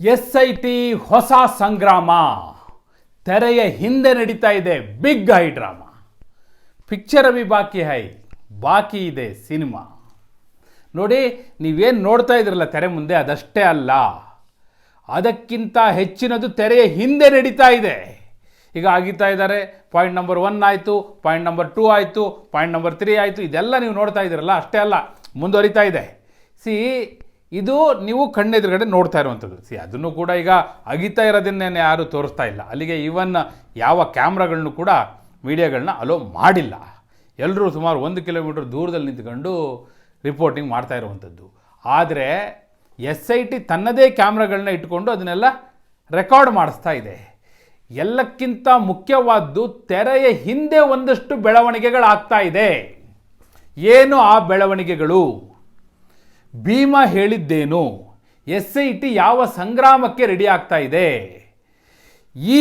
S I T ಹೊಸ ಸಂಗ್ರಾಮ. ತೆರೆಯ ಹಿಂದೆ ನಡೀತಾ ಇದೆ ಬಿಗ್ ಹೈ ಡ್ರಾಮಾ. ಪಿಕ್ಚರ್ ಅಭಿ ಬಾಕಿ ಹೈ, ಬಾಕಿ ಇದೆ ಸಿನಿಮಾ. ನೋಡಿ, ನೀವೇನು ನೋಡ್ತಾ ಇದ್ರಲ್ಲ ತೆರೆ ಮುಂದೆ, ಅದಷ್ಟೇ ಅಲ್ಲ. ಅದಕ್ಕಿಂತ ಹೆಚ್ಚಿನದು ತೆರೆಯ ಹಿಂದೆ ನಡೀತಾ ಇದೆ. ಈಗ ಆಗಿತಾ ಇದ್ದಾರೆ, ಪಾಯಿಂಟ್ ನಂಬರ್ ಒನ್ ಆಯಿತು, ಪಾಯಿಂಟ್ ನಂಬರ್ ಟೂ ಆಯಿತು, ಪಾಯಿಂಟ್ ನಂಬರ್ ತ್ರೀ ಆಯಿತು, ಇದೆಲ್ಲ ನೀವು ನೋಡ್ತಾ ಇದ್ದೀರಲ್ಲ, ಅಷ್ಟೇ ಅಲ್ಲ, ಮುಂದುವರಿತಾ ಇದೆ. ಸಿ ಇದು ನೀವು ಕಣ್ಣೆದುರುಗಡೆ ನೋಡ್ತಾ ಇರುವಂಥದ್ದು. ಸಿ ಅದನ್ನು ಕೂಡ ಈಗ ಅಗಿತಾ ಇರೋದನ್ನೇ ಯಾರು ತೋರಿಸ್ತಾ ಇಲ್ಲ. ಅಲ್ಲಿಗೆ ಈವನ್ ಯಾವ ಕ್ಯಾಮ್ರಾಗಳನ್ನು ಕೂಡ ಮೀಡಿಯಾಗಳನ್ನ ಅಲೋ ಮಾಡಿಲ್ಲ. ಎಲ್ಲರೂ ಸುಮಾರು ಒಂದು ಕಿಲೋಮೀಟರ್ ದೂರದಲ್ಲಿ ನಿಂತ್ಕೊಂಡು ರಿಪೋರ್ಟಿಂಗ್ ಮಾಡ್ತಾ ಇರುವಂಥದ್ದು. ಆದರೆ ಎಸ್ ಐ ಟಿ ತನ್ನದೇ ಕ್ಯಾಮ್ರಾಗಳನ್ನ ಇಟ್ಕೊಂಡು ಅದನ್ನೆಲ್ಲ ರೆಕಾರ್ಡ್ ಮಾಡಿಸ್ತಾ ಇದೆ. ಎಲ್ಲಕ್ಕಿಂತ ಮುಖ್ಯವಾದ್ದು ತೆರೆಯ ಹಿಂದೆ ಒಂದಷ್ಟು ಬೆಳವಣಿಗೆಗಳಾಗ್ತಾ ಇದೆ. ಏನು ಆ ಬೆಳವಣಿಗೆಗಳು? ಭೀಮಾ ಹೇಳಿದ್ದೇನು? ಎಸ್ ಐ ಟಿ ಯಾವ ಸಂಗ್ರಾಮಕ್ಕೆ ರೆಡಿ ಆಗ್ತಾ ಇದೆ? ಈ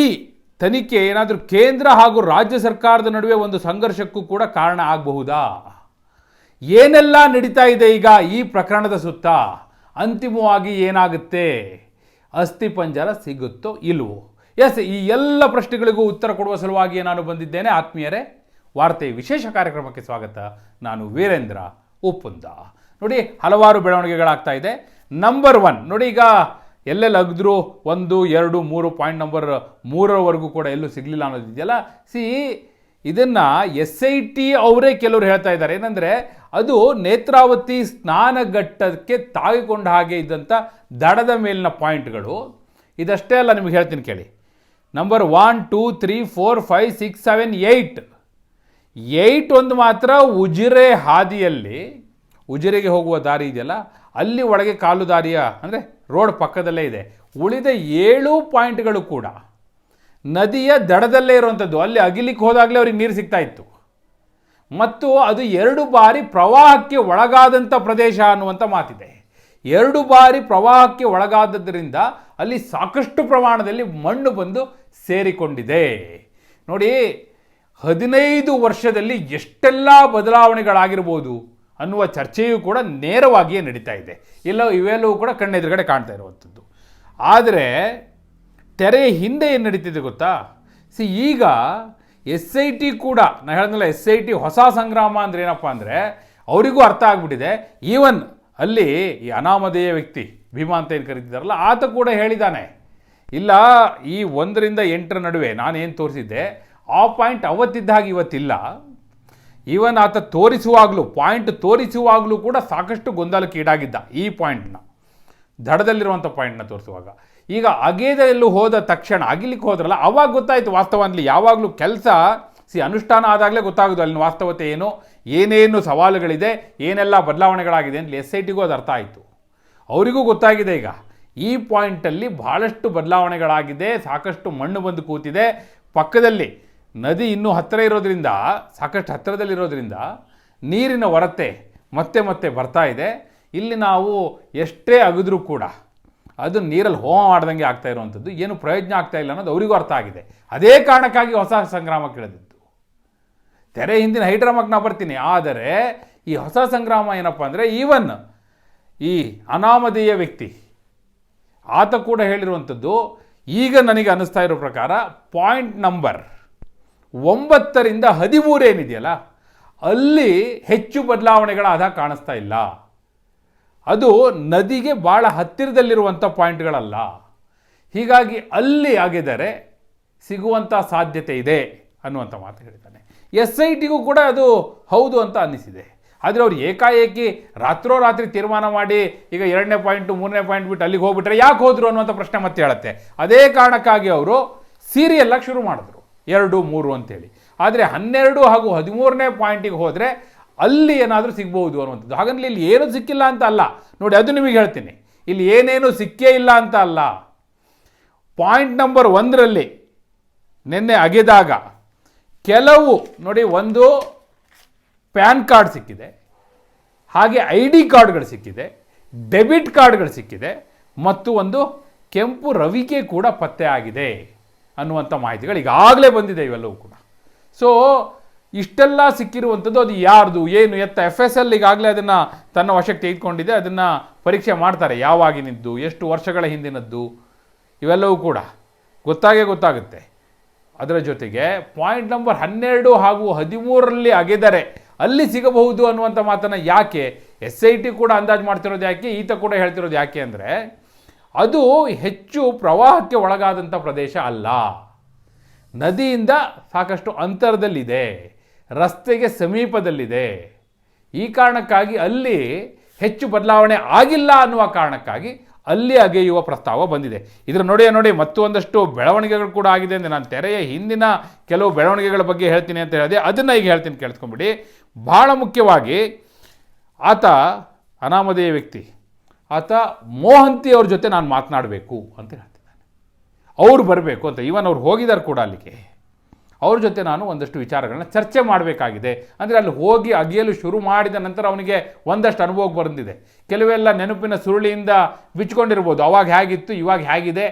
ತನಿಖೆ ಏನಾದರೂ ಕೇಂದ್ರ ಹಾಗೂ ರಾಜ್ಯ ಸರ್ಕಾರದ ನಡುವೆ ಒಂದು ಸಂಘರ್ಷಕ್ಕೂ ಕೂಡ ಕಾರಣ ಆಗಬಹುದಾ? ಏನೆಲ್ಲ ನಡೀತಾ ಇದೆ ಈಗ ಈ ಪ್ರಕರಣದ ಸುತ್ತ? ಅಂತಿಮವಾಗಿ ಏನಾಗುತ್ತೆ? ಅಸ್ಥಿಪಂಜರ ಸಿಗುತ್ತೋ ಇಲ್ವೋ? ಎಸ್, ಈ ಎಲ್ಲ ಪ್ರಶ್ನೆಗಳಿಗೂ ಉತ್ತರ ಕೊಡುವ ಸಲುವಾಗಿ ನಾನು ಬಂದಿದ್ದೇನೆ. ಆತ್ಮೀಯರೇ, ವಾರ್ತೆ ವಿಶೇಷ ಕಾರ್ಯಕ್ರಮಕ್ಕೆ ಸ್ವಾಗತ. ನಾನು ವೀರೇಂದ್ರ ಉಪ್ಪುಂದ ನೋಡಿ ಹಲವಾರು ಬೆಳವಣಿಗೆಗಳಾಗ್ತಾ ಇದೆ. ನಂಬರ್ ಒನ್ ನೋಡಿ ಈಗ ಎಲ್ಲೆಲ್ಲಿ ಅಗಿದ್ರು ಒಂದು, ಎರಡು, ಮೂರು ಪಾಯಿಂಟ್ ನಂಬರ್ ಮೂರರವರೆಗೂ ಕೂಡ ಎಲ್ಲೂ ಸಿಗಲಿಲ್ಲ ಅನ್ನೋದಿದೆಯಲ್ಲ ಸಿ ಇದನ್ನು ಎಸ್ ಐ ಟಿ ಅವರೇ ಕೆಲವರು ಹೇಳ್ತಾ ಇದ್ದಾರೆ. ಏನಂದರೆ ಅದು ನೇತ್ರಾವತಿ ಸ್ನಾನಘಟ್ಟಕ್ಕೆ ತಾಗಿಕೊಂಡ ಹಾಗೆ ಇದ್ದಂಥ ದಡದ ಮೇಲಿನ ಪಾಯಿಂಟ್ಗಳು. ಇದಷ್ಟೇ ಅಲ್ಲ, ನಿಮಗೆ ಹೇಳ್ತೀನಿ ಕೇಳಿ. Number one two three four five six seven eight eight ಒಂದು ಮಾತ್ರ ಉಜಿರೆ ಹಾದಿಯಲ್ಲಿ ಉಜಿರೆಗೆ ಹೋಗುವ ದಾರಿ ಇದೆಯಲ್ಲ, ಅಲ್ಲಿ ಒಳಗೆ ಕಾಲು ದಾರಿಯ ಅಂದರೆ ರೋಡ್ ಪಕ್ಕದಲ್ಲೇ ಇದೆ. ಉಳಿದ ಏಳು ಪಾಯಿಂಟ್ಗಳು ಕೂಡ ನದಿಯ ದಡದಲ್ಲೇ ಇರುವಂಥದ್ದು ಅಲ್ಲಿ ಅಗಿಲಿಕ್ಕೆ ಹೋದಾಗಲೇ ಅವ್ರಿಗೆ ನೀರು ಸಿಗ್ತಾ ಇತ್ತು. ಮತ್ತು ಅದು ಎರಡು ಬಾರಿ ಪ್ರವಾಹಕ್ಕೆ ಒಳಗಾದಂಥ ಪ್ರದೇಶ ಅನ್ನುವಂಥ ಮಾತಿದೆ. ಎರಡು ಬಾರಿ ಪ್ರವಾಹಕ್ಕೆ ಒಳಗಾದದ್ದರಿಂದ ಅಲ್ಲಿ ಸಾಕಷ್ಟು ಪ್ರಮಾಣದಲ್ಲಿ ಮಣ್ಣು ಬಂದು ಸೇರಿಕೊಂಡಿದೆ. ನೋಡಿ, ಹದಿನೈದು ವರ್ಷದಲ್ಲಿ ಎಷ್ಟೆಲ್ಲ ಬದಲಾವಣೆಗಳಾಗಿರ್ಬೋದು. ಅನ್ನುವ ಚರ್ಚೆಯೂ ಕೂಡ ನೇರವಾಗಿಯೇ ನಡೀತಾ ಇದೆ. ಇಲ್ಲ, ಇವೆಲ್ಲವೂ ಕೂಡ ಕಣ್ಣೆದುರುಗಡೆ ಕಾಣ್ತಾ ಇರುವಂಥದ್ದು. ಆದರೆ ತೆರೆಯ ಹಿಂದೆ ಏನು ನಡೀತಿದೆ ಗೊತ್ತಾ? ಸಿ, ಈಗ ಎಸ್ ಐ ಟಿ ಕೂಡ ನಾನು ಹೇಳಿದ್ನಲ್ಲ, ಎಸ್ ಐ ಟಿ ಹೊಸ ಸಂಗ್ರಾಮ ಅಂದ್ರೆ ಏನಪ್ಪ ಅಂದರೆ, ಅವರಿಗೂ ಅರ್ಥ ಆಗಿಬಿಟ್ಟಿದೆ. ಈವನ್ ಅಲ್ಲಿ ಈ ಅನಾಮಧೇಯ ವ್ಯಕ್ತಿ, ಭೀಮಾ ಅಂತ ಏನು ಕರೀತಿದ್ದಾರಲ್ಲ ಆತ ಕೂಡ ಹೇಳಿದ್ದಾನೆ ಇಲ್ಲ, ಈ ಒಂದರಿಂದ ಎಂಟರ ನಡುವೆ ನಾನೇನು ತೋರಿಸಿದ್ದೆ, ಆ ಪಾಯಿಂಟ್ ಅವತ್ತಿದ್ದ ಹಾಗೆ ಇವತ್ತಿಲ್ಲ. ಈವನ್ ಆತ ತೋರಿಸುವಾಗಲೂ ಪಾಯಿಂಟ್ ತೋರಿಸುವಾಗಲೂ ಕೂಡ ಸಾಕಷ್ಟು ಗೊಂದಲಕ್ಕೆ ಈಡಾಗಿದ್ದ ಈ ಪಾಯಿಂಟ್ನ ದಡದಲ್ಲಿರುವಂಥ ಪಾಯಿಂಟ್ನ ತೋರಿಸುವಾಗ. ಈಗ ಅಗೇದೆಲ್ಲೂ ಹೋದ ತಕ್ಷಣ, ಅಗಿಲಿಕ್ಕೆ ಹೋದ್ರಲ್ಲ, ಅವಾಗ ಗೊತ್ತಾಯಿತು ವಾಸ್ತವದಲ್ಲಿ ಯಾವಾಗಲೂ ಕೆಲಸ, ಸಿ ಅನುಷ್ಠಾನ ಆದಾಗಲೇ ಗೊತ್ತಾಗೋದು ಅಲ್ಲಿನ ವಾಸ್ತವತೆ ಏನು, ಏನೇನು ಸವಾಲುಗಳಿದೆ, ಏನೆಲ್ಲ ಬದಲಾವಣೆಗಳಾಗಿದೆ ಅಂತ ಎಸ್ ಐ ಟಿಗೂ ಅದು ಅರ್ಥ ಆಯಿತು. ಅವರಿಗೂ ಗೊತ್ತಾಗಿದೆ ಈಗ. ಈ ಪಾಯಿಂಟಲ್ಲಿ ಭಾಳಷ್ಟು ಬದಲಾವಣೆಗಳಾಗಿದೆ, ಸಾಕಷ್ಟು ಮಣ್ಣು ಬಂದು ಕೂತಿದೆ. ಪಕ್ಕದಲ್ಲಿ ನದಿ ಇನ್ನೂ ಹತ್ತಿರ ಇರೋದ್ರಿಂದ, ಸಾಕಷ್ಟು ಹತ್ತಿರದಲ್ಲಿರೋದ್ರಿಂದ ನೀರಿನ ಹೊರತೆ ಮತ್ತೆ ಮತ್ತೆ ಬರ್ತಾ ಇದೆ. ಇಲ್ಲಿ ನಾವು ಎಷ್ಟೇ ಅಗಿದ್ರೂ ಕೂಡ ಅದು ನೀರಲ್ಲಿ ಹೋಮ ಮಾಡ್ದಂಗೆ ಆಗ್ತಾ ಇರುವಂಥದ್ದು. ಏನು ಪ್ರಯೋಜನ ಆಗ್ತಾ ಇಲ್ಲ ಅನ್ನೋದು ಅವರಿಗೂ ಅರ್ಥ ಆಗಿದೆ. ಅದೇ ಕಾರಣಕ್ಕಾಗಿ ಹೊಸ ಸಂಗ್ರಾಮ ಕೇಳಿದ್ದು ತೆರೆ ಹಿಂದಿನ ಹೈಡ್ರಾಮಕ್ಕೆ ನಾ ಬರ್ತೀನಿ. ಆದರೆ ಈ ಹೊಸ ಸಂಗ್ರಾಮ ಏನಪ್ಪ ಅಂದರೆ ಈವನ್ ಈ ಅನಾಮಧೇಯ ವ್ಯಕ್ತಿ ಆತ ಕೂಡ ಹೇಳಿರುವಂಥದ್ದು, ಈಗ ನನಗೆ ಅನ್ನಿಸ್ತಾ ಇರೋ ಪ್ರಕಾರ ಪಾಯಿಂಟ್ ನಂಬರ್ ಒಂಬತ್ತರಿಂದ ಹದಿಮೂರು ಏನಿದೆಯಲ್ಲ, ಅಲ್ಲಿ ಹೆಚ್ಚು ಬದಲಾವಣೆಗಳಾದ ಕಾಣಿಸ್ತಾ ಇಲ್ಲ. ಅದು ನದಿಗೆ ಭಾಳ ಹತ್ತಿರದಲ್ಲಿರುವಂಥ ಪಾಯಿಂಟ್ಗಳಲ್ಲ. ಹೀಗಾಗಿ ಅಲ್ಲಿ ಆಗಿದರೆ ಸಿಗುವಂಥ ಸಾಧ್ಯತೆ ಇದೆ ಅನ್ನುವಂಥ ಮಾತು ಹೇಳ್ತಾನೆ ಎಸ್ ಐ ಟಿಗೂ ಕೂಡ ಅದು ಹೌದು ಅಂತ ಅನ್ನಿಸಿದೆ. ಆದರೆ ಅವರು ಏಕಾಏಕಿ ರಾತ್ರೋರಾತ್ರಿ ತೀರ್ಮಾನ ಮಾಡಿ ಈಗ ಎರಡನೇ ಪಾಯಿಂಟು, ಮೂರನೇ ಪಾಯಿಂಟ್ ಬಿಟ್ಟು ಅಲ್ಲಿಗೆ ಹೋಗ್ಬಿಟ್ರೆ ಯಾಕೆ ಹೋದರು ಅನ್ನುವಂಥ ಪ್ರಶ್ನೆ ಮತ್ತೆ ಹೇಳುತ್ತೆ. ಅದೇ ಕಾರಣಕ್ಕಾಗಿ ಅವರು ಸೀರಿಯಲ್ಲಾಗಿ ಶುರು ಮಾಡಿದ್ರು. ಎರಡು, ಮೂರು ಅಂತೇಳಿ. ಆದರೆ ಹನ್ನೆರಡು ಹಾಗೂ ಹದಿಮೂರನೇ ಪಾಯಿಂಟಿಗೆ ಹೋದರೆ ಅಲ್ಲಿ ಏನಾದರೂ ಸಿಗ್ಬೋದು ಅನ್ನುವಂಥದ್ದು. ಹಾಗಂದ್ರೆ ಇಲ್ಲಿ ಏನೂ ಸಿಕ್ಕಿಲ್ಲ ಅಂತ ಅಲ್ಲ. ನೋಡಿ, ಅದು ನಿಮಗೆ ಹೇಳ್ತೀನಿ. ಇಲ್ಲಿ ಏನೇನು ಸಿಕ್ಕೇ ಇಲ್ಲ ಅಂತ ಅಲ್ಲ. ಪಾಯಿಂಟ್ ನಂಬರ್ ಒಂದರಲ್ಲಿ ನಿನ್ನೆ ಅಗೆದಾಗ ಕೆಲವು, ನೋಡಿ, ಒಂದು ಪ್ಯಾನ್ ಕಾರ್ಡ್ ಸಿಕ್ಕಿದೆ. ಹಾಗೆ ಐ ಡಿ ಕಾರ್ಡ್ಗಳು ಸಿಕ್ಕಿದೆ. ಡೆಬಿಟ್ ಕಾರ್ಡ್ಗಳು ಸಿಕ್ಕಿದೆ. ಮತ್ತು ಒಂದು ಕೆಂಪು ರವಿಕೆ ಕೂಡ ಪತ್ತೆ ಆಗಿದೆ. ಅನ್ನುವಂಥ ಮಾಹಿತಿಗಳು ಈಗಾಗಲೇ ಬಂದಿದೆ ಇವೆಲ್ಲವೂ ಕೂಡ. ಸೊ ಇಷ್ಟೆಲ್ಲ ಸಿಕ್ಕಿರುವಂಥದ್ದು ಅದು ಯಾರ್ದು, ಏನು, ಎತ್ತ ಎಫ್ ಎಸ್ ಎಲ್ ಈಗಾಗಲೇ ಅದನ್ನು ತನ್ನ ವಶಕ್ಕೆ ತೆಗೆದುಕೊಂಡಿದೆ, ಅದನ್ನು ಪರೀಕ್ಷೆ ಮಾಡ್ತಾರೆ. ಯಾವಾಗಿನಿದ್ದು ಎಷ್ಟು ವರ್ಷಗಳ ಹಿಂದಿನದ್ದು, ಇವೆಲ್ಲವೂ ಕೂಡ ಗೊತ್ತಾಗೇ ಗೊತ್ತಾಗುತ್ತೆ. ಅದರ ಜೊತೆಗೆ ಪಾಯಿಂಟ್ ನಂಬರ್ ಹನ್ನೆರಡು ಹಾಗೂ ಹದಿಮೂರರಲ್ಲಿ ಅಗೆದರೆ ಅಲ್ಲಿ ಸಿಗಬಹುದು ಅನ್ನುವಂಥ ಮಾತನ್ನು ಯಾಕೆ? ಎಸ್ ಐ ಟಿ ಕೂಡ ಅಂದಾಜು ಮಾಡ್ತಿರೋದು ಯಾಕೆ? ಈತ ಕೂಡ ಹೇಳ್ತಿರೋದು ಯಾಕೆ ಅಂದರೆ ಅದು ಹೆಚ್ಚು ಪ್ರವಾಹಕ್ಕೆ ಒಳಗಾದಂಥ ಪ್ರದೇಶ ಅಲ್ಲ. ನದಿಯಿಂದ ಸಾಕಷ್ಟು ಅಂತರದಲ್ಲಿದೆ. ರಸ್ತೆಗೆ ಸಮೀಪದಲ್ಲಿದೆ. ಈ ಕಾರಣಕ್ಕಾಗಿ ಅಲ್ಲಿ ಹೆಚ್ಚು ಬದಲಾವಣೆ ಆಗಿಲ್ಲ ಅನ್ನುವ ಕಾರಣಕ್ಕಾಗಿ ಅಲ್ಲಿ ಅಗೆಯುವ ಪ್ರಸ್ತಾವ ಬಂದಿದೆ. ಇದರ ನೋಡಿ ನೋಡಿ ಮತ್ತೊಂದಷ್ಟು ಬೆಳವಣಿಗೆಗಳು ಕೂಡ ಆಗಿದೆ ಅಂದರೆ ನಾನು ತೆರೆಯ ಹಿಂದಿನ ಕೆಲವು ಬೆಳವಣಿಗೆಗಳ ಬಗ್ಗೆ ಹೇಳ್ತೀನಿ ಅಂತ ಹೇಳಿದೆ. ಅದನ್ನು ಈಗ ಹೇಳ್ತೀನಿ, ಕೇಳಿಸ್ಕೊಂಬಿಡಿ. ಬಹಳ ಮುಖ್ಯವಾಗಿ ಆತ ಅನಾಮಧೇಯ ವ್ಯಕ್ತಿ. ಆತ ಮೋಹಂತಿ ಅವ್ರ ಜೊತೆ ನಾನು ಮಾತನಾಡಬೇಕು ಅಂತ ಹೇಳ್ತಿದ್ದಾನೆ ಅವ್ರು ಬರಬೇಕು ಅಂತ ಈವನ್ ಅವ್ರು ಹೋಗಿದ್ದಾರೆ ಕೂಡ ಅಲ್ಲಿಗೆ. ಅವ್ರ ಜೊತೆ ನಾನು ಒಂದಷ್ಟು ವಿಚಾರಗಳನ್ನ ಚರ್ಚೆ ಮಾಡಬೇಕಾಗಿದೆ. ಅಂದರೆ ಅಲ್ಲಿ ಹೋಗಿ ಅಗಿಯಲು ಶುರು ಮಾಡಿದ ನಂತರ ಅವನಿಗೆ ಒಂದಷ್ಟು ಅನುಭವ ಬಂದಿದೆ. ಕೆಲವೆಲ್ಲ ನೆನಪಿನ ಸುರುಳಿಯಿಂದ ಬಿಚ್ಕೊಂಡಿರ್ಬೋದು. ಅವಾಗ ಹೇಗಿತ್ತು, ಇವಾಗ ಹೇಗಿದೆ,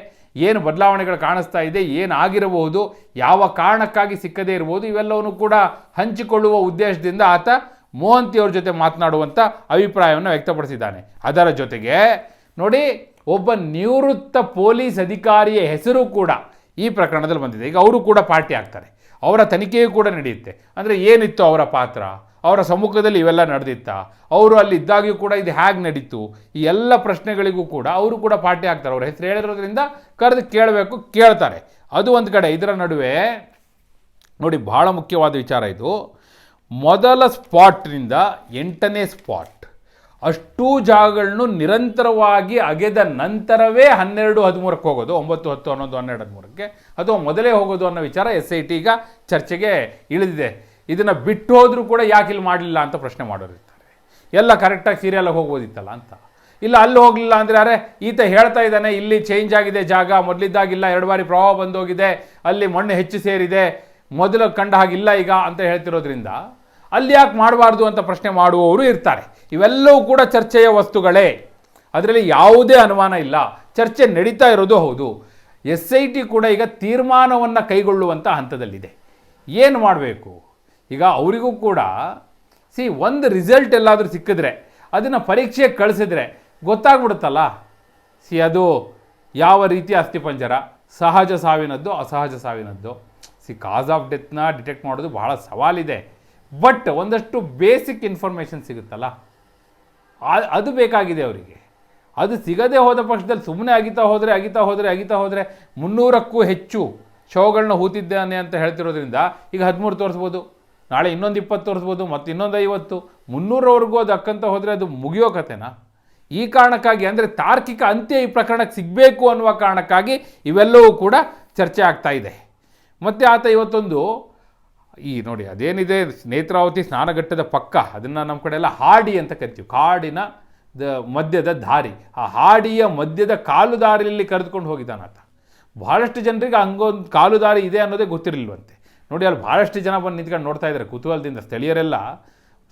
ಏನು ಬದಲಾವಣೆಗಳು ಕಾಣಿಸ್ತಾ ಇದೆ, ಏನು ಆಗಿರಬಹುದು, ಯಾವ ಕಾರಣಕ್ಕಾಗಿ ಸಿಕ್ಕದೇ ಇರ್ಬೋದು, ಇವೆಲ್ಲವನ್ನು ಕೂಡ ಹಂಚಿಕೊಳ್ಳುವ ಉದ್ದೇಶದಿಂದ ಆತ ಮೋಹಂತಿಯವ್ರ ಜೊತೆ ಮಾತನಾಡುವಂಥ ಅಭಿಪ್ರಾಯವನ್ನು ವ್ಯಕ್ತಪಡಿಸಿದ್ದಾನೆ. ಅದರ ಜೊತೆಗೆ ನೋಡಿ, ಒಬ್ಬ ನಿವೃತ್ತ ಪೊಲೀಸ್ ಅಧಿಕಾರಿಯ ಹೆಸರು ಕೂಡ ಈ ಪ್ರಕರಣದಲ್ಲಿ ಬಂದಿದೆ. ಈಗ ಅವರು ಕೂಡ ಪಾರ್ಟಿ ಆಗ್ತಾರೆ. ಅವರ ತನಿಖೆಯೂ ಕೂಡ ನಡೆಯುತ್ತೆ. ಅಂದರೆ ಏನಿತ್ತು ಅವರ ಪಾತ್ರ? ಅವರ ಸಮ್ಮುಖದಲ್ಲಿ ಇವೆಲ್ಲ ನಡೆದಿತ್ತ? ಅವರು ಅಲ್ಲಿ ಇದ್ದಾಗಿಯೂ ಕೂಡ ಇದು ಹೇಗೆ ನಡೀತು? ಈ ಎಲ್ಲ ಪ್ರಶ್ನೆಗಳಿಗೂ ಕೂಡ ಅವರು ಕೂಡ ಪಾರ್ಟಿ ಆಗ್ತಾರೆ. ಅವರ ಹೆಸರು ಹೇಳಿರೋದ್ರಿಂದ ಕರೆದು ಕೇಳಬೇಕು, ಕೇಳ್ತಾರೆ. ಅದು ಒಂದು ಕಡೆ. ಇದರ ನಡುವೆ ನೋಡಿ, ಬಹಳ ಮುಖ್ಯವಾದ ವಿಚಾರ ಇದು. ಮೊದಲ ಸ್ಪಾಟ್ನಿಂದ ಎಂಟನೇ ಸ್ಪಾಟ್. ಅಷ್ಟೂ ಜಾಗಗಳನ್ನು ನಿರಂತರವಾಗಿ ಅಗೆದ ನಂತರವೇ ಹನ್ನೆರಡು, ಹದಿಮೂರಕ್ಕೆ ಹೋಗೋದು, ಒಂಬತ್ತು, ಹತ್ತು, ಹನ್ನೊಂದು, ಹನ್ನೆರಡು, ಹದಿಮೂರಕ್ಕೆ. ಅಥವಾ ಮೊದಲೇ ಹೋಗೋದು ಅನ್ನೋ ವಿಚಾರ ಎಸ್ ಐ ಟಿ ಈಗ ಚರ್ಚೆಗೆ ಇಳಿದಿದೆ. ಇದನ್ನು ಬಿಟ್ಟು ಹೋದರೂ ಕೂಡ ಯಾಕೆ ಇಲ್ಲಿ ಮಾಡಲಿಲ್ಲ ಅಂತ ಪ್ರಶ್ನೆ ಮಾಡೋರಿರ್ತಾರೆ ಎಲ್ಲ ಕರೆಕ್ಟಾಗಿ ಸೀರಿಯಲಾಗಿ ಹೋಗ್ಬೋದಿತ್ತಲ್ಲ ಅಂತ. ಇಲ್ಲ ಅಲ್ಲಿ ಹೋಗಲಿಲ್ಲ ಅಂದರೆ ಅರೆ, ಈತ ಹೇಳ್ತಾ ಇದ್ದಾನೆ, ಇಲ್ಲಿ ಚೇಂಜ್ ಆಗಿದೆ ಜಾಗ, ಮೊದಲಿದ್ದಾಗಿಲ್ಲ, ಎರಡು ಬಾರಿ ಪ್ರವಾಹ ಬಂದೋಗಿದೆ, ಅಲ್ಲಿ ಮಣ್ಣು ಹೆಚ್ಚು ಸೇರಿದೆ, ಮೊದಲು ಕಂಡ ಹಾಗಿಲ್ಲ ಈಗ ಅಂತ ಹೇಳ್ತಿರೋದ್ರಿಂದ ಅಲ್ಲಿ ಯಾಕೆ ಮಾಡಬಾರ್ದು ಅಂತ ಪ್ರಶ್ನೆ ಮಾಡುವವರು ಇರ್ತಾರೆ. ಇವೆಲ್ಲವೂ ಕೂಡ ಚರ್ಚೆಯ ವಸ್ತುಗಳೇ. ಅದರಲ್ಲಿ ಯಾವುದೇ ಅನುಮಾನ ಇಲ್ಲ. ಚರ್ಚೆ ನಡೀತಾ ಇರೋದು ಹೌದು. ಎಸ್ ಐ ಟಿ ಕೂಡ ಈಗ ತೀರ್ಮಾನವನ್ನು ಕೈಗೊಳ್ಳುವಂಥ ಹಂತದಲ್ಲಿದೆ. ಏನು ಮಾಡಬೇಕು? ಈಗ ಅವರಿಗೂ ಕೂಡ, ಸಿ, ಒಂದು ರಿಸಲ್ಟ್ ಎಲ್ಲಾದರೂ ಸಿಕ್ಕಿದ್ರೆ, ಅದನ್ನು ಪರೀಕ್ಷೆಗೆ ಕಳಿಸಿದ್ರೆ ಗೊತ್ತಾಗ್ಬಿಡುತ್ತಲ್ಲ? ಸಿ, ಅದು ಯಾವ ರೀತಿ ಅಸ್ಥಿಪಂಜರ ಸಹಜ ಸಾವಿನದ್ದು, ಅಸಹಜ ಸಾವಿನದ್ದು? ಸಿ, ಕಾಸ್ ಆಫ್ ಡೆತ್ನ ಡಿಟೆಕ್ಟ್ ಮಾಡೋದು ಬಹಳ ಸವಾಲಿದೆ. ಬಟ್ ಒಂದಷ್ಟು ಬೇಸಿಕ್ ಇನ್ಫಾರ್ಮೇಷನ್ ಸಿಗುತ್ತಲ್ಲ? ಅದು ಬೇಕಾಗಿದೆ ಅವರಿಗೆ. ಅದು ಸಿಗದೆ ಹೋದ ಪಕ್ಷದಲ್ಲಿ ಸುಮ್ಮನೆ ಅಗಿತಾ ಹೋದರೆ ಅಗಿತಾ ಹೋದರೆ ಅಗಿತಾ ಹೋದರೆ ಮುನ್ನೂರಕ್ಕೂ ಹೆಚ್ಚು ಶವಗಳನ್ನ ಹೂತಿದ್ದಾನೆ ಅಂತ ಹೇಳ್ತಿರೋದ್ರಿಂದ ಈಗ ಹದಿಮೂರು ತೋರಿಸ್ಬೋದು, ನಾಳೆ ಇನ್ನೊಂದು ಇಪ್ಪತ್ತು ತೋರಿಸ್ಬೋದು, ಮತ್ತು ಇನ್ನೊಂದು ಐವತ್ತು. ಮುನ್ನೂರವರೆಗೂ ಅದು ಅಕ್ಕಂತ ಹೋದರೆ ಅದು ಮುಗಿಯೋ ಕಥೆನಾ? ಈ ಕಾರಣಕ್ಕಾಗಿ ಅಂದರೆ ತಾರ್ಕಿಕ ಅಂತ್ಯ ಈ ಪ್ರಕರಣಕ್ಕೆ ಸಿಗಬೇಕು ಅನ್ನುವ ಕಾರಣಕ್ಕಾಗಿ ಇವೆಲ್ಲವೂ ಕೂಡ ಚರ್ಚೆ ಆಗ್ತಾ ಇದೆ. ಮತ್ತು ಆತ ಇವತ್ತೊಂದು ಈ ನೋಡಿ ಅದೇನಿದೆ, ನೇತ್ರಾವತಿ ಸ್ನಾನಘಟ್ಟದ ಪಕ್ಕ, ಅದನ್ನು ನಮ್ಮ ಕಡೆ ಎಲ್ಲ ಹಾಡಿ ಅಂತ ಕರಿತೀವಿ. ಕಾಡಿನ ದ ಮಧ್ಯದ ದಾರಿ. ಆ ಹಾಡಿಯ ಮಧ್ಯದ ಕಾಲು ದಾರಿಯಲ್ಲಿ ಕರೆದುಕೊಂಡು ಹೋಗಿದ್ದಾನಾತ ಬಹಳಷ್ಟು ಜನರಿಗೆ ಹಂಗೊಂದು ಕಾಲು ದಾರಿ ಇದೆ ಅನ್ನೋದೇ ಗೊತ್ತಿರಲಿಲ್ವಂತೆ. ನೋಡಿ ಅಲ್ಲಿ ಬಹಳಷ್ಟು ಜನ ಬಂದು ನಿಂತ್ಕೊಂಡು ನೋಡ್ತಾ ಇದ್ದಾರೆ ಕುತೂಹಲದಿಂದ. ಸ್ಥಳೀಯರೆಲ್ಲ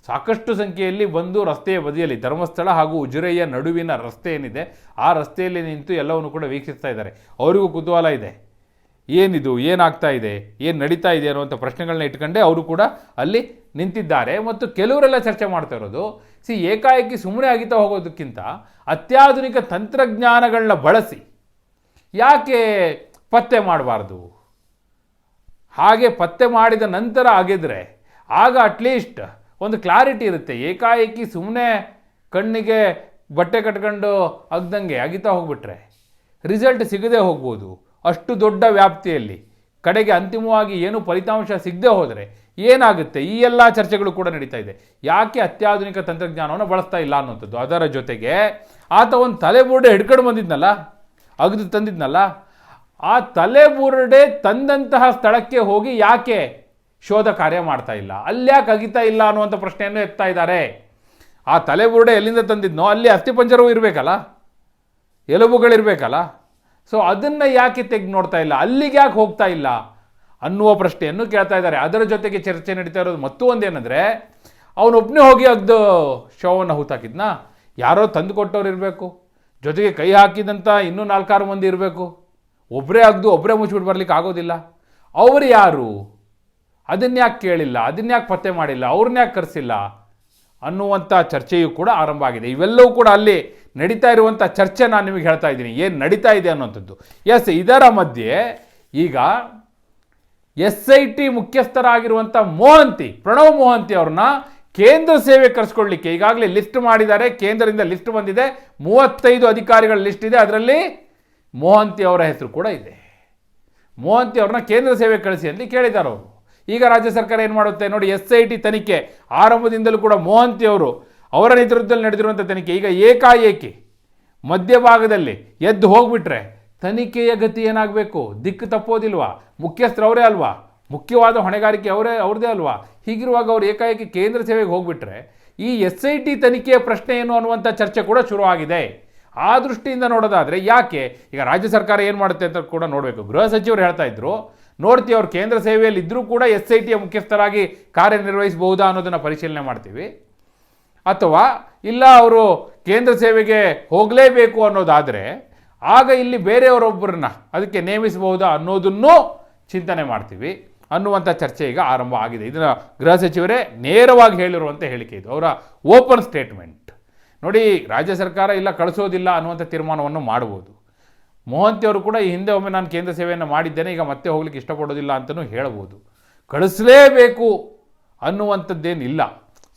ಸಾಕಷ್ಟು ಸಂಖ್ಯೆಯಲ್ಲಿ ಬಂದು ರಸ್ತೆಯ ಬದಿಯಲ್ಲಿ, ಧರ್ಮಸ್ಥಳ ಹಾಗೂ ಉಜಿರೆಯ ನಡುವಿನ ರಸ್ತೆ ಏನಿದೆ, ಆ ರಸ್ತೆಯಲ್ಲಿ ನಿಂತು ಎಲ್ಲವನ್ನು ಕೂಡ ವೀಕ್ಷಿಸ್ತಾ ಇದ್ದಾರೆ. ಅವರಿಗೂ ಕುತೂಹಲ ಇದೆ. ಏನಿದು, ಏನಾಗ್ತಾ ಇದೆ, ಏನು ನಡೀತಾ ಇದೆ ಅನ್ನುವಂಥ ಪ್ರಶ್ನೆಗಳನ್ನ ಇಟ್ಕೊಂಡೇ ಅವರು ಕೂಡ ಅಲ್ಲಿ ನಿಂತಿದ್ದಾರೆ. ಮತ್ತು ಕೆಲವರೆಲ್ಲ ಚರ್ಚೆ ಮಾಡ್ತಾ ಇರೋದು, ಸಿ ಏಕಾಏಕಿ ಸುಮ್ಮನೆ ಆಗಿತಾ ಹೋಗೋದಕ್ಕಿಂತ ಅತ್ಯಾಧುನಿಕ ತಂತ್ರಜ್ಞಾನಗಳನ್ನ ಬಳಸಿ ಯಾಕೆ ಪತ್ತೆ ಮಾಡಬಾರ್ದು? ಹಾಗೆ ಪತ್ತೆ ಮಾಡಿದ ನಂತರ ಆಗಿದ್ರೆ ಆಗ ಅಟ್ಲೀಸ್ಟ್ ಒಂದು ಕ್ಲಾರಿಟಿ ಇರುತ್ತೆ. ಏಕಾಏಕಿ ಸುಮ್ಮನೆ ಕಣ್ಣಿಗೆ ಬಟ್ಟೆ ಕಟ್ಕೊಂಡು ಅಗ್ದಂಗೆ ಅಗಿತಾ ಹೋಗ್ಬಿಟ್ರೆ ರಿಸಲ್ಟ್ ಸಿಗದೇ ಹೋಗ್ಬೋದು. ಅಷ್ಟು ದೊಡ್ಡ ವ್ಯಾಪ್ತಿಯಲ್ಲಿ ಕಡೆಗೆ ಅಂತಿಮವಾಗಿ ಏನು ಫಲಿತಾಂಶ ಸಿಗದೆ ಹೋದರೆ ಏನಾಗುತ್ತೆ? ಈ ಎಲ್ಲ ಚರ್ಚೆಗಳು ಕೂಡ ನಡೀತಾ ಇದೆ. ಯಾಕೆ ಅತ್ಯಾಧುನಿಕ ತಂತ್ರಜ್ಞಾನವನ್ನು ಬಳಸ್ತಾ ಇಲ್ಲ ಅನ್ನುವಂಥದ್ದು? ಅದರ ಜೊತೆಗೆ ಆತ ಒಂದು ತಲೆಬುರುಡೆ ಹಿಡ್ಕೊಂಡು ಬಂದಿದ್ನಲ್ಲ? ಅಗದು ತಂದಿದ್ನಲ್ಲ? ಆ ತಲೆಬುರುಡೆ ತಂದಂತಹ ಸ್ಥಳಕ್ಕೆ ಹೋಗಿ ಯಾಕೆ ಶೋಧ ಕಾರ್ಯ ಮಾಡ್ತಾ ಇಲ್ಲ? ಅಲ್ಯಾಕೆ ಅಗಿತಾ ಇಲ್ಲ ಅನ್ನುವಂಥ ಪ್ರಶ್ನೆಯನ್ನು ಎತ್ತಾ ಇದ್ದಾರೆ. ಆ ತಲೆಬುರುಡೆ ಎಲ್ಲಿಂದ ತಂದಿದ್ನೋ ಅಲ್ಲಿ ಅಸ್ಥಿಪಂಜರವೂ ಇರಬೇಕಲ್ಲ? ಎಲುಬುಗಳಿರಬೇಕಲ್ಲ? ಸೊ ಅದನ್ನು ಯಾಕೆ ತೆಗೆದು ನೋಡ್ತಾ ಇಲ್ಲ? ಅಲ್ಲಿಗೆ ಯಾಕೆ ಹೋಗ್ತಾ ಇಲ್ಲ? ಅನ್ನುವ ಪ್ರಶ್ನೆಯನ್ನು ಕೇಳ್ತಾ ಇದ್ದಾರೆ. ಅದರ ಜೊತೆಗೆ ಚರ್ಚೆ ನಡೀತಾ ಇರೋದು ಮತ್ತು ಒಂದೇನೆಂದರೆ ಅವನೊಬ್ಬನೇ ಹೋಗಿ ಅದು ಶವವನ್ನು ಹೂತಾಕಿದ್ನ. ಯಾರೋ ತಂದು ಕೊಟ್ಟವ್ರು ಇರಬೇಕು. ಜೊತೆಗೆ ಕೈ ಹಾಕಿದಂಥ ಇನ್ನೂ ನಾಲ್ಕಾರು ಮಂದಿ ಇರಬೇಕು. ಒಬ್ಬರೇ ಅಗ್ದು ಒಬ್ಬರೇ ಮುಚ್ಚಿಬಿಟ್ಟು ಬರಲಿಕ್ಕೆ ಆಗೋದಿಲ್ಲ. ಅವರು ಯಾರು? ಅದನ್ನ ಯಾಕೆ ಕೇಳಿಲ್ಲ ಅದನ್ನ ಯಾಕೆ ಪತ್ತೆ ಮಾಡಿಲ್ಲ ಅವ್ರನ್ನ ಯಾಕೆ ಕರೆಸಿಲ್ಲ. ಅನ್ನುವಂಥ ಚರ್ಚೆಯೂ ಕೂಡ ಆರಂಭ ಆಗಿದೆ. ಇವೆಲ್ಲವೂ ಕೂಡ ಅಲ್ಲಿ ನಡೀತಾ ಇರುವಂಥ ಚರ್ಚೆ ನಾನು ನಿಮಗೆ ಹೇಳ್ತಾ ಇದ್ದೀನಿ. ಏನು ನಡೀತಾ ಇದೆ ಅನ್ನುವಂಥದ್ದು. ಎಸ್, ಇದರ ಮಧ್ಯೆ ಈಗ ಎಸ್ ಐ ಟಿ ಮುಖ್ಯಸ್ಥರಾಗಿರುವಂಥ ಮೋಹಂತಿ, ಪ್ರಣವ್ ಮೋಹಂತಿ ಅವ್ರನ್ನ ಕೇಂದ್ರ ಸೇವೆ ಕರೆಸ್ಕೊಳ್ಳಿಕ್ಕೆ ಈಗಾಗಲೇ ಲಿಸ್ಟ್ ಮಾಡಿದ್ದಾರೆ. ಕೇಂದ್ರದಿಂದ ಲಿಸ್ಟ್ ಬಂದಿದೆ. ಮೂವತ್ತೈದು ಅಧಿಕಾರಿಗಳ ಲಿಸ್ಟ್ ಇದೆ. ಅದರಲ್ಲಿ ಮೋಹಂತಿ ಅವರ ಹೆಸರು ಕೂಡ ಇದೆ. ಮೋಹಂತಿ ಅವ್ರನ್ನ ಕೇಂದ್ರ ಸೇವೆ ಕಳಿಸಿ ಅಂತ ಕೇಳಿದ್ದಾರೆ ಅವರು. ಈಗ ರಾಜ್ಯ ಸರ್ಕಾರ ಏನು ಮಾಡುತ್ತೆ ನೋಡಿ ಎಸ್ ಐ ಟಿ ತನಿಖೆ ಆರಂಭದಿಂದಲೂ ಕೂಡ ಮೋಹಂತಿ ಅವರು ಅವರ ನೇತೃತ್ವದಲ್ಲಿ ನಡೆದಿರುವಂಥ ತನಿಖೆ. ಈಗ ಏಕಾಏಕಿ ಮಧ್ಯಭಾಗದಲ್ಲಿ ಎದ್ದು ಹೋಗ್ಬಿಟ್ರೆ ತನಿಖೆಯ ಗತಿ ಏನಾಗಬೇಕು? ದಿಕ್ಕು ತಪ್ಪೋದಿಲ್ವಾ? ಮುಖ್ಯಸ್ಥರು ಅವರೇ ಅಲ್ವಾ? ಮುಖ್ಯವಾದ ಹೊಣೆಗಾರಿಕೆ ಅವರೇ ಅವ್ರದೇ ಅಲ್ವಾ? ಹೀಗಿರುವಾಗ ಅವರು ಏಕಾಏಕಿ ಕೇಂದ್ರ ಸೇವೆಗೆ ಹೋಗ್ಬಿಟ್ರೆ ಈ ಎಸ್ ಐ ಟಿ ತನಿಖೆಯ ಪ್ರಶ್ನೆ ಏನು ಅನ್ನುವಂಥ ಚರ್ಚೆ ಕೂಡ ಶುರುವಾಗಿದೆ. ಆ ದೃಷ್ಟಿಯಿಂದ ನೋಡೋದಾದರೆ ಯಾಕೆ? ಈಗ ರಾಜ್ಯ ಸರ್ಕಾರ ಏನು ಮಾಡುತ್ತೆ ಅಂತ ಕೂಡ ನೋಡಬೇಕು. ಗೃಹ ಸಚಿವರು ಹೇಳ್ತಾ ಇದ್ರು ನೋಡ್ತೀವಿ ಅವ್ರು ಕೇಂದ್ರ ಸೇವೆಯಲ್ಲಿ ಇದ್ದರೂ ಕೂಡ ಎಸ್ ಐ ಟಿಯ ಮುಖ್ಯಸ್ಥರಾಗಿ ಕಾರ್ಯನಿರ್ವಹಿಸಬಹುದಾ ಅನ್ನೋದನ್ನು ಪರಿಶೀಲನೆ ಮಾಡ್ತೀವಿ. ಅಥವಾ ಇಲ್ಲ ಅವರು ಕೇಂದ್ರ ಸೇವೆಗೆ ಹೋಗಲೇಬೇಕು ಅನ್ನೋದಾದರೆ ಆಗ ಇಲ್ಲಿ ಬೇರೆಯವರೊಬ್ಬರನ್ನ ಅದಕ್ಕೆ ನೇಮಿಸಬಹುದಾ ಅನ್ನೋದನ್ನು ಚಿಂತನೆ ಮಾಡ್ತೀವಿ. ಅನ್ನುವಂಥ ಚರ್ಚೆ ಈಗ ಆರಂಭ ಆಗಿದೆ. ಇದನ್ನು ಗೃಹ ಸಚಿವರೇ ನೇರವಾಗಿ ಹೇಳಿರುವಂಥ ಹೇಳಿಕೆ ಇದು. ಅವರ ಓಪನ್ ಸ್ಟೇಟ್ಮೆಂಟ್. ನೋಡಿ, ರಾಜ್ಯ ಸರ್ಕಾರ ಇಲ್ಲ ಕಳಿಸೋದಿಲ್ಲ ಅನ್ನುವಂಥ ತೀರ್ಮಾನವನ್ನು ಮಾಡ್ಬೋದು. ಮೋಹಂತಿ ಅವರು ಕೂಡ ಈ ಹಿಂದೆ ಒಮ್ಮೆ ನಾನು ಕೇಂದ್ರ ಸೇವೆಯನ್ನು ಮಾಡಿದ್ದೇನೆ, ಈಗ ಮತ್ತೆ ಹೋಗ್ಲಿಕ್ಕೆ ಇಷ್ಟಪಡೋದಿಲ್ಲ ಅಂತಲೂ ಹೇಳ್ಬೋದು. ಕಳಿಸಲೇಬೇಕು ಅನ್ನುವಂಥದ್ದೇನಿಲ್ಲ.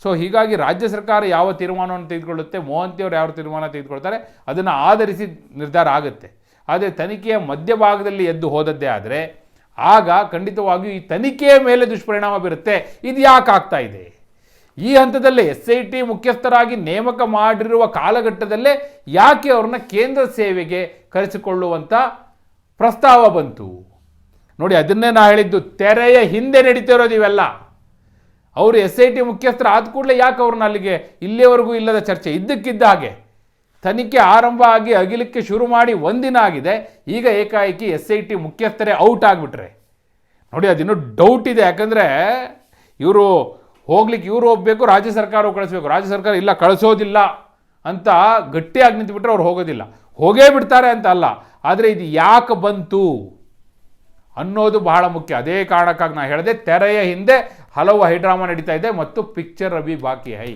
ಸೊ ಹೀಗಾಗಿ ರಾಜ್ಯ ಸರ್ಕಾರ ಯಾವ ತೀರ್ಮಾನವನ್ನು ತೆಗೆದುಕೊಳ್ಳುತ್ತೆ ಮೋಹಂತಿಯವರು ಯಾವ ತೀರ್ಮಾನ ತೆಗೆದುಕೊಳ್ತಾರೆ, ಅದನ್ನು ಆಧರಿಸಿ ನಿರ್ಧಾರ ಆಗುತ್ತೆ. ಆದರೆ ತನಿಖೆಯ ಮಧ್ಯಭಾಗದಲ್ಲಿ ಎದ್ದು ಹೋದದ್ದೇ ಆದರೆ, ಆಗ ಖಂಡಿತವಾಗಿಯೂ ಈ ತನಿಖೆಯ ಮೇಲೆ ದುಷ್ಪರಿಣಾಮ ಬೀರುತ್ತೆ. ಇದು ಯಾಕೆ ಆಗ್ತಾ ಇದೆ? ಈ ಹಂತದಲ್ಲಿ ಎಸ್ ಐ ಟಿ ಮುಖ್ಯಸ್ಥರಾಗಿ ನೇಮಕ ಮಾಡಿರುವ ಕಾಲಘಟ್ಟದಲ್ಲೇ ಯಾಕೆ ಅವ್ರನ್ನ ಕೇಂದ್ರ ಸೇವೆಗೆ ಕರೆಸಿಕೊಳ್ಳುವಂಥ ಪ್ರಸ್ತಾವ ಬಂತು. ನೋಡಿ, ಅದನ್ನೇ ನಾ ಹೇಳಿದ್ದು, ತೆರೆಯ ಹಿಂದೆ ನಡೀತಿರೋದು ಇವೆಲ್ಲ. ಅವರು ಎಸ್ ಐ ಟಿ ಮುಖ್ಯಸ್ಥರು ಆದ ಕೂಡಲೇ ಯಾಕೆ ಅವ್ರನ್ನ ಅಲ್ಲಿಗೆ ಇಲ್ಲಿಯವರೆಗೂ ಇಲ್ಲದ ಚರ್ಚೆ? ಇದ್ದಕ್ಕಿದ್ದ ಹಾಗೆ. ತನಿಖೆ ಆರಂಭ ಆಗಿ ಅಗಿಲಿಕ್ಕೆ ಶುರು ಮಾಡಿ ಒಂದಿನ ಆಗಿದೆ. ಈಗ ಏಕಾಏಕಿ ಎಸ್ ಐ ಟಿ ಮುಖ್ಯಸ್ಥರೇ ಔಟ್ ಆಗಿಬಿಟ್ರೆ. ನೋಡಿ, ಅದಿನ್ನೂ ಡೌಟ್ ಇದೆ. ಯಾಕಂದರೆ ಇವರು ಹೋಗ್ಲಿಕ್ಕೆ ಇವರು ಹೋಗ್ಬೇಕು, ರಾಜ್ಯ ಸರ್ಕಾರವು ಕಳಿಸ್ಬೇಕು. ರಾಜ್ಯ ಸರ್ಕಾರ ಇಲ್ಲ, ಕಳಿಸೋದಿಲ್ಲ ಅಂತ ಗಟ್ಟಿಯಾಗಿ ನಿಂತುಬಿಟ್ರೆ ಅವ್ರು ಹೋಗೋದಿಲ್ಲ. ಹೋಗೇ ಬಿಡ್ತಾರೆ ಅಂತ ಅಲ್ಲ. ಆದರೆ ಇದು ಯಾಕೆ ಬಂತು ಅನ್ನೋದು ಬಹಳ ಮುಖ್ಯ. ಅದೇ ಕಾರಣಕ್ಕಾಗಿ ನಾನು ಹೇಳಿದೆ, ತೆರೆಯ ಹಿಂದೆ ಹಲವು ಹೈಡ್ರಾಮಾ ನಡೀತಾ ಇದೆ ಮತ್ತು ಪಿಕ್ಚರ್ ಅಭಿ ಬಾಕಿ ಹೈ.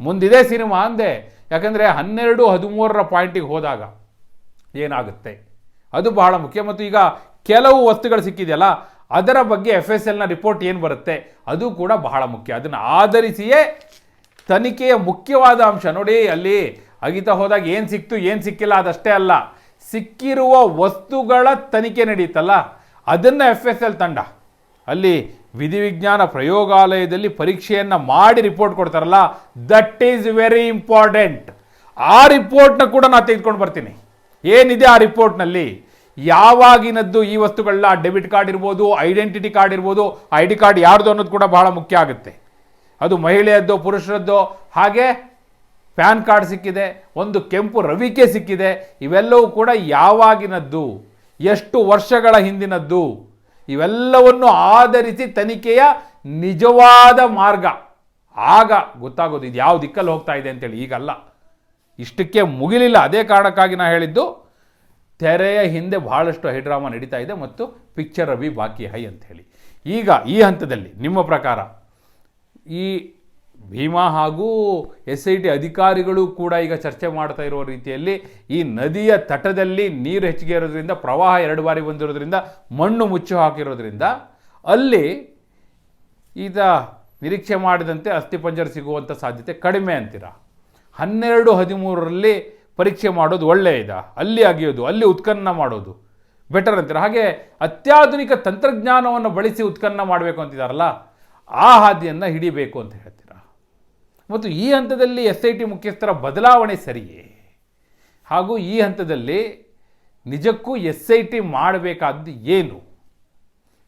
ಮುಂದಿದೆ ಸಿನಿಮಾ ಅಂದೆ, ಯಾಕಂದರೆ ಹನ್ನೆರಡು, ಹದಿಮೂರರ ಪಾಯಿಂಟಿಗೆ ಹೋದಾಗ ಏನಾಗುತ್ತೆ? ಅದು ಬಹಳ ಮುಖ್ಯ. ಮತ್ತು ಈಗ ಕೆಲವು ವಸ್ತುಗಳು ಸಿಕ್ಕಿದೆಯಲ್ಲ ಅದರ ಬಗ್ಗೆ ಎಫ್ ಎಸ್ ಎಲ್ನ ರಿಪೋರ್ಟ್ ಏನು ಬರುತ್ತೆ? ಅದು ಕೂಡ ಬಹಳ ಮುಖ್ಯ. ಅದನ್ನು ಆಧರಿಸಿಯೇ ತನಿಖೆಯ ಮುಖ್ಯವಾದ ಅಂಶ. ನೋಡಿ, ಅಲ್ಲಿ ಅಗಿತ ಹೋದಾಗ ಏನು ಸಿಕ್ತು, ಏನು ಸಿಕ್ಕಿಲ್ಲ, ಅದಷ್ಟೇ ಅಲ್ಲ. ಸಿಕ್ಕಿರುವ ವಸ್ತುಗಳ ತನಿಖೆ ನಡೆಯುತ್ತಲ್ಲ ಅದನ್ನು ಎಫ್ ಎಸ್ ಎಲ್ ತಂಡ, ಅಲ್ಲಿ ವಿಧಿವಿಜ್ಞಾನ ಪ್ರಯೋಗಾಲಯದಲ್ಲಿ ಪರೀಕ್ಷೆಯನ್ನು ಮಾಡಿ ರಿಪೋರ್ಟ್ ಕೊಡ್ತಾರಲ್ಲ ದಟ್ ಈಸ್ ವೆರಿ ಇಂಪಾರ್ಟೆಂಟ್ ಆ ರಿಪೋರ್ಟ್ನ ಕೂಡ ನಾನು ತೆಗೆದುಕೊಂಡು ಬರ್ತೀನಿ. ಏನಿದೆ ಆ ರಿಪೋರ್ಟ್ನಲ್ಲಿ ಯಾವಾಗಿನದ್ದು ಈ ವಸ್ತುಗಳನ್ನ ಡೆಬಿಟ್ ಕಾರ್ಡ್ ಇರ್ಬೋದು, ಐಡೆಂಟಿಟಿ ಕಾರ್ಡ್ ಇರ್ಬೋದು ಐ ಡಿ ಕಾರ್ಡ್ ಯಾರ್ದು ಅನ್ನೋದು ಕೂಡ ಬಹಳ ಮುಖ್ಯ ಆಗುತ್ತೆ. ಅದು ಮಹಿಳೆಯದ್ದು, ಪುರುಷರದ್ದು, ಹಾಗೆ ಪ್ಯಾನ್ ಕಾರ್ಡ್ ಸಿಕ್ಕಿದೆ, ಒಂದು ಕೆಂಪು ರವಿಕೆ ಸಿಕ್ಕಿದೆ, ಇವೆಲ್ಲವೂ ಕೂಡ ಯಾವಾಗಿನದ್ದು, ಎಷ್ಟು ವರ್ಷಗಳ ಹಿಂದಿನದ್ದು, ಇವೆಲ್ಲವನ್ನು ಆಧರಿಸಿ ತನಿಖೆಯ ನಿಜವಾದ ಮಾರ್ಗ. ಆಗ ಗೊತ್ತಾಗೋದು ಇದು ಯಾವ ದಿಕ್ಕಲ್ಲಿ ಹೋಗ್ತಾ ಇದೆ ಅಂತೇಳಿ ಈಗಲ್ಲ. ಇಷ್ಟಕ್ಕೆ ಮುಗಿಲಿಲ್ಲ. ಅದೇ ಕಾರಣಕ್ಕಾಗಿ ನಾನು ಹೇಳಿದ್ದು ತೆರೆಯ ಹಿಂದೆ ಬಹಳಷ್ಟು ಹೈಡ್ರಾಮಾ ನಡೀತಾ ಇದೆ ಮತ್ತು ಪಿಕ್ಚರ್ ಅಭಿ ಬಾಕಿ ಹೈ ಅಂತ ಹೇಳಿ. ಈಗ ಈ ಹಂತದಲ್ಲಿ ನಿಮ್ಮ ಪ್ರಕಾರ ಈ ಭೀಮಾ ಹಾಗೂ ಎಸ್ ಐ ಟಿ ಅಧಿಕಾರಿಗಳು ಕೂಡ ಈಗ ಚರ್ಚೆ ಮಾಡ್ತಾ ಇರುವ ರೀತಿಯಲ್ಲಿ ಈ ನದಿಯ ತಟದಲ್ಲಿ ನೀರು ಹೆಚ್ಚಿಗೆ ಇರೋದ್ರಿಂದ ಪ್ರವಾಹ ಎರಡು ಬಾರಿ ಬಂದಿರೋದ್ರಿಂದ, ಮಣ್ಣು ಮುಚ್ಚು ಹಾಕಿರೋದ್ರಿಂದ ಅಲ್ಲಿ ಈಗ ನಿರೀಕ್ಷೆ ಮಾಡಿದಂತೆ ಅಸ್ಥಿಪಂಜರ ಸಿಗುವಂಥ ಸಾಧ್ಯತೆ ಕಡಿಮೆ ಅಂತೀರಾ? ಹನ್ನೆರಡು ಹದಿಮೂರರಲ್ಲಿ ಪರೀಕ್ಷೆ ಮಾಡೋದು ಒಳ್ಳೆಯದ ಅಲ್ಲಿ ಅಗಿಯೋದು ಅಲ್ಲಿ ಉತ್ಖನನ ಮಾಡೋದು. ಬೆಟರ್ ಅಂತೀರ. ಹಾಗೆ ಅತ್ಯಾಧುನಿಕ ತಂತ್ರಜ್ಞಾನವನ್ನು ಬಳಸಿ ಉತ್ಖನನ ಮಾಡಬೇಕು ಅಂತಿದ್ದಾರಲ್ಲ ಆ ಹಾದಿಯನ್ನು ಹಿಡಿಬೇಕು ಅಂತ ಹೇಳ್ತೀರಾ? ಮತ್ತು ಈ ಹಂತದಲ್ಲಿ ಎಸ್ ಐ ಟಿ ಮುಖ್ಯಸ್ಥರ ಬದಲಾವಣೆ ಸರಿಯೇ? ಹಾಗೂ ಈ ಹಂತದಲ್ಲಿ ನಿಜಕ್ಕೂ ಎಸ್ ಐ ಟಿ ಮಾಡಬೇಕಾದ್ದು ಏನು?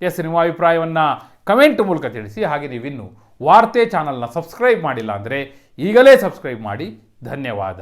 ಎಸ್, ನಿಮ್ಮ ಅಭಿಪ್ರಾಯವನ್ನು ಕಮೆಂಟ್ ಮೂಲಕ ತಿಳಿಸಿ. ಹಾಗೆ ನೀವಿನ್ನು ವಾರ್ತೆ ಚಾನಲ್ನ ಸಬ್ಸ್ಕ್ರೈಬ್ ಮಾಡಿಲ್ಲ ಅಂದರೆ ಈಗಲೇ ಸಬ್ಸ್ಕ್ರೈಬ್ ಮಾಡಿ. ಧನ್ಯವಾದ.